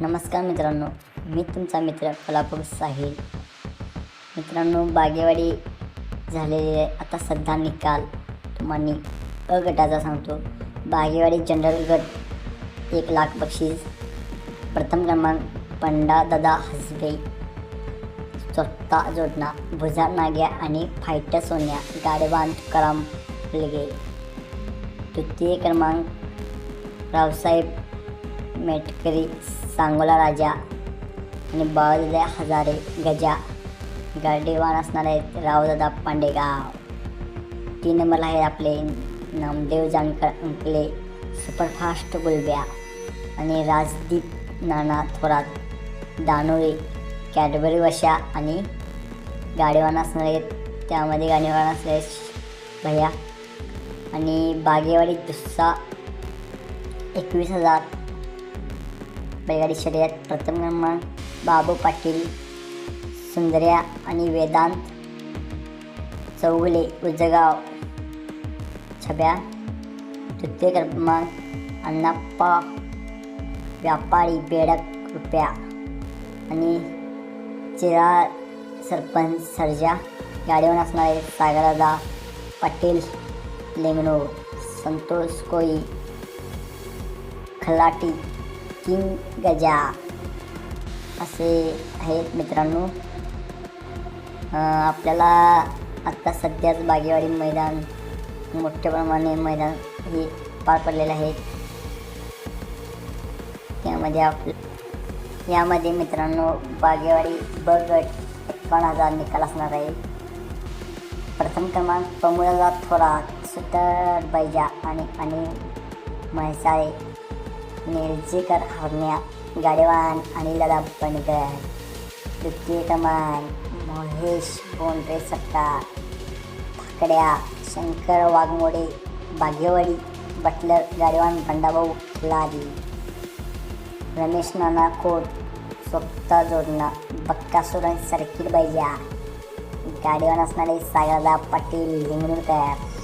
नमस्कार मित्रांनो मी तुमचा मित्र कोल्हापूर साहिल. मित्रांनो बागेवाडी झालेले आता सध्या निकाल. तुम्हाला अ गटाचा सांगतो. बागेवाडी जनरल गट एक लाख बक्षीस. प्रथम क्रमांक पंडा दादा हसबे स्वतः जोडणा भुजा नाग्या आणि फायटर सोन्या गाडवान कराम लगे तृतीय क्रमांक रावसाहेब मेटकरी सांगोला राजा आणि बाळदिल्या हजारे गजा. गाडीवान असणार आहेत रावदादा पांडेगाव. तीन नंबरला आहेत आपले नामदेव जानकर अंकले सुपरफास्ट गुलब्या आणि राजदीप नाना थोरात दानोळे कॅडबरी वशा आणि गाडीवान असणार आहेत त्यामध्ये गाडीवान असले भैया आणि बागेवाडी दुस्सा एकवीस हजार बैलगाडी शर्यत प्रथम क्रमांक बाबू पाटील सुंदर्या आणि वेदांत चौगुले उजगाव. छब्या. तृतीय क्रमांक अण्णाप्पा व्यापारी बेडक रुपया. आणि चिरा सरपंच सर्जा. गाडीवर असणारे सागरदा पाटील लेंगणो संतोष कोई खलाटी किंग गजा. असे आहेत मित्रांनो. आपल्याला आत्ता सध्याच बागेवाडी मैदान मोठ्या प्रमाणे मैदान हे पार पडलेले आहेत त्यामध्ये आप यामध्ये मित्रांनो बागेवाडी ब गट एकावन्न हजार निकाल असणार आहे. प्रथम क्रमांक पमुळाला थोरात सुतर बैजा आणि आणि म्हैसाळे निळजेकर हरण्या गाडेवान अनिलदा पणकर बंडकर कमान महेश बोंड्रे सट्टा ठाकड्या शंकर वाघमोडे बागेवाडी बटलर गाडेवान बंडाभाऊ खिलारी रमेश नाना खोट स्वतः जोडणं बक्कासुरन सर्किट बैजा गाडीवान असणारे सागरदा पाटील लिंगणूरकर